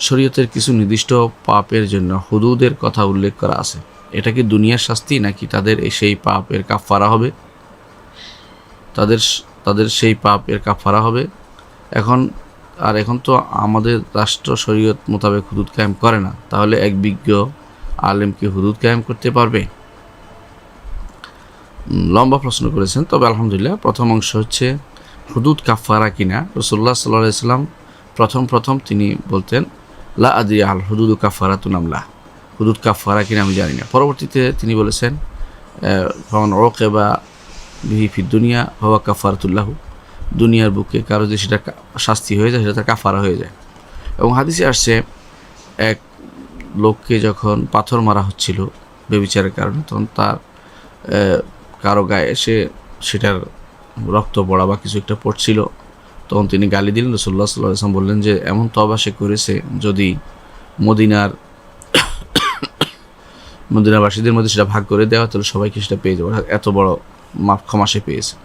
শরীয়তের কিছু নির্দিষ্ট পাপের জন্য হুদুদের কথা উল্লেখ করা আছে। এটা কি দুনিয়ার শাস্তি নাকি তাদের সেই পাপের কাফারা হবে? তাদের তাদের সেই পাপের কাফারা হবে। এখন, আর এখন তো আমাদের রাষ্ট্র শরীয়ত মোতাবেক হুদুদ কায়েম করে না। তাহলে এক বিজ্ঞ আলেম কি হুদুদ কায়েম করতে পারবে? লম্বা প্রশ্ন করেছেন, তবে আলহামদুলিল্লাহ প্রথম অংশ হচ্ছে হুদুদ কাফারা কিনা? রসুল্লাহ সাল্লাহ ইসলাম প্রথম প্রথম তিনি বলতেন, লা আদি আল হুদুদ কাফারা তুনামলা হুদুদ কাফারা কিনা আমি জানি না। পরবর্তীতে তিনি বলেছেন ফন ওকে বা বিহি দুনিয়া হওয়া কাফারাতুল্লাহ দুনিয়ার বুকে কারও যে সেটা শাস্তি হয়ে যায়, সেটা তার কাফারা হয়ে যায়। এবং হাদিসে আসছে, এক লোককে যখন পাথর মারা হচ্ছিল বেবিচারের কারণে, তখন তার কারও গায়ে সে সেটার রক্ত পড়া বা কিছু একটা পড়ছিল। তখন তিনি গালি দিলেন রসুল্লাহ সাল্লাহ বললেন যে, এমন তবা সে করেছে যদি মদিনার মদিনাবাসীদের মধ্যে সেটা ভাগ করে দেওয়া তাহলে সবাইকে সেটা পেয়ে যাবে। অর্থাৎ এত বড় মাপ ক্ষমা সে পেয়েছে।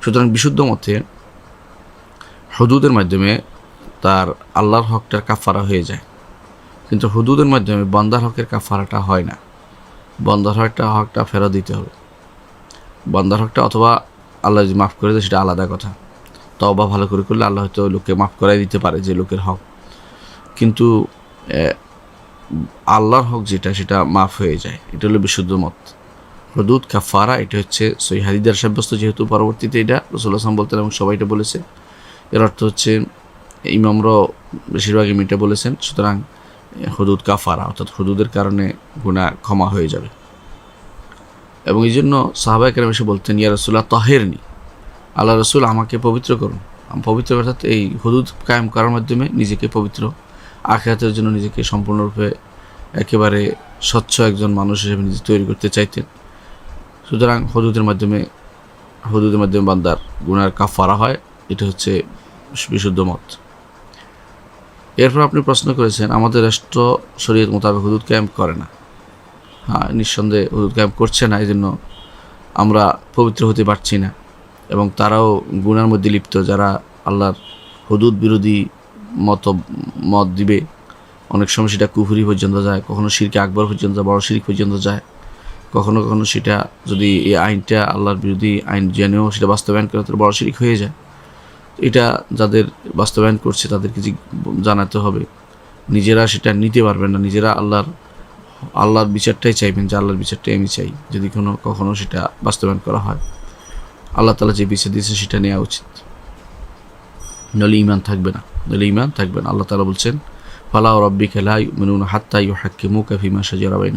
সুতরাং বিশুদ্ধ মতে হুদুদের মাধ্যমে তার আল্লাহর হকটার কাফারা হয়ে যায়। কিন্তু হুদুদের মাধ্যমে বন্দার হকের কাফারাটা হয় না। বন্দার হকটা হকটা ফেরত দিতে হবে। বন্দার হকটা অথবা আল্লাহ যদি মাফ করে দেয়, সেটা আলাদা কথা। তবা ভালো করে করলে আল্লাহ হয়তো লোককে মাফ করাই দিতে পারে যে লোকের হক। কিন্তু আল্লাহর হক যেটা, সেটা মাফ হয়ে যায়। এটা হলো বিশুদ্ধ মত। হদুদ কাফারা এটা হচ্ছে সই হাদিদার সাব্যস্ত, যেহেতু পরবর্তীতে এটা রসুল্লাহ আসলাম বলতেন এবং সবাই এটা বলেছে। এর অর্থ হচ্ছে, ইমামরাও বেশিরভাগ এটা বলেছেন, সুতরাং হদুদ কাফারা অর্থাৎ হদুদের কারণে গুণা ক্ষমা হয়ে যাবে। এবং এই জন্য সাহাবাই কেরাম এসে বলতেন, ইয়া রসুল্লাহ তহেরনি। আল্লাহ রসুল আমাকে পবিত্র করুন। পবিত্র অর্থাৎ এই হদুদ কায়েম করার মাধ্যমে নিজেকে পবিত্র, আখেরাতের জন্য নিজেকে সম্পূর্ণরূপে একেবারে স্বচ্ছ একজন মানুষ হিসেবে নিজে তৈরি করতে চাইতেন। সুতরাং হদুদের মাধ্যমে হদুদের মাধ্যমে বান্দার গুনার কাফারা হয়, এটা হচ্ছে বিশুদ্ধ মত। এরপর আপনি প্রশ্ন করেছেন, আমাদের রাষ্ট্র শরীয়ত মোতাবেক হুদুদ ক্যাম্প করে না। হ্যাঁ নিঃসন্দেহে হুদুদ ক্যাম্প করছে না এই জন্য আমরা পবিত্র হতে পারছি না। এবং তারাও গুনার মধ্যে লিপ্ত, যারা আল্লাহর হদুদ বিরোধী মত মত দিবে। অনেক সময় সেটা কুহুরি পর্যন্ত যায়, কখনো শিরকে আকবর পর্যন্ত, বড় শিরিক পর্যন্ত যায়। কখনো কখনো সেটা যদি এই আইনটা আল্লাহর বিরোধী আইন জেনেও সেটা বাস্তবায়ন করে, তাহলে বড় শিরিক হয়ে যায়। এটা যাদের বাস্তবায়ন করছে, তাদেরকে জানাতে হবে। নিজেরা সেটা নিতে পারবেন না। নিজেরা আল্লাহর আল্লাহর বিচারটাই চাইবেন যে আল্লাহর বিচারটাই আমি চাই। যদি কোনো, কখনো সেটা বাস্তবায়ন করা হয়। আল্লাহ তালা যে বিচার দিয়েছে সেটা নেওয়া উচিত। নলে ইমান থাকবে না। নলে ইমান থাকবে না। আল্লাহ তালা বলছেন, ফালা রব্বি খেলা মেনুন হাত্তা ইউ হাক্কে মুখা ফিমা সাজিয়ারাবাইন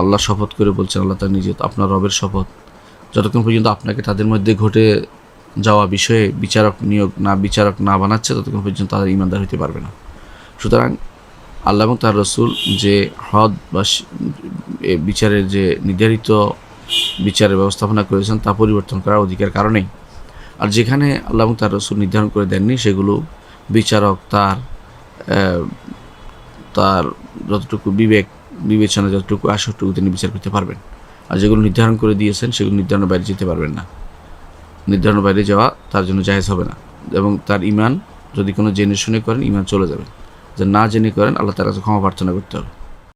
আল্লাহ শপথ করে বলছেন, আল্লাহ তার নিজে আপনার রবের শপথ। যতক্ষণ পর্যন্ত আপনাকে তাদের মধ্যে ঘটে যাওয়া বিষয়ে বিচারক নিয়োগ না, বিচারক না বানাচ্ছে, ততক্ষণ পর্যন্ত তাদের ইমানদার হতে পারবে না। সুতরাং আল্লাহ এবং তার রসুল যে হদ বা বিচারের যে নির্ধারিত বিচারের ব্যবস্থাপনা করেছেন, তা পরিবর্তন করার অধিকার কারণেই। আর যেখানে আল্লাহ তার রসুল নির্ধারণ করে দেননি, সেগুলো বিচারক তার তার যতটুকু বিবেক বিবেচনা যতটুকু আসে ততটুকু তিনি বিচার করতে পারবেন। আর যেগুলো নির্ধারণ করে দিয়েছেন, সেগুলো নির্ধারণের বাইরে যেতে পারবেন না। নির্ধারণের বাইরে যাওয়া তার জন্য জায়েজ হবে না। এবং তার ইমান যদি কোনো জেনে শুনে করেন ইমান চলে যাবে। যে না জেনে করেন, আল্লাহ তার কাছে ক্ষমা প্রার্থনা করতে হবে।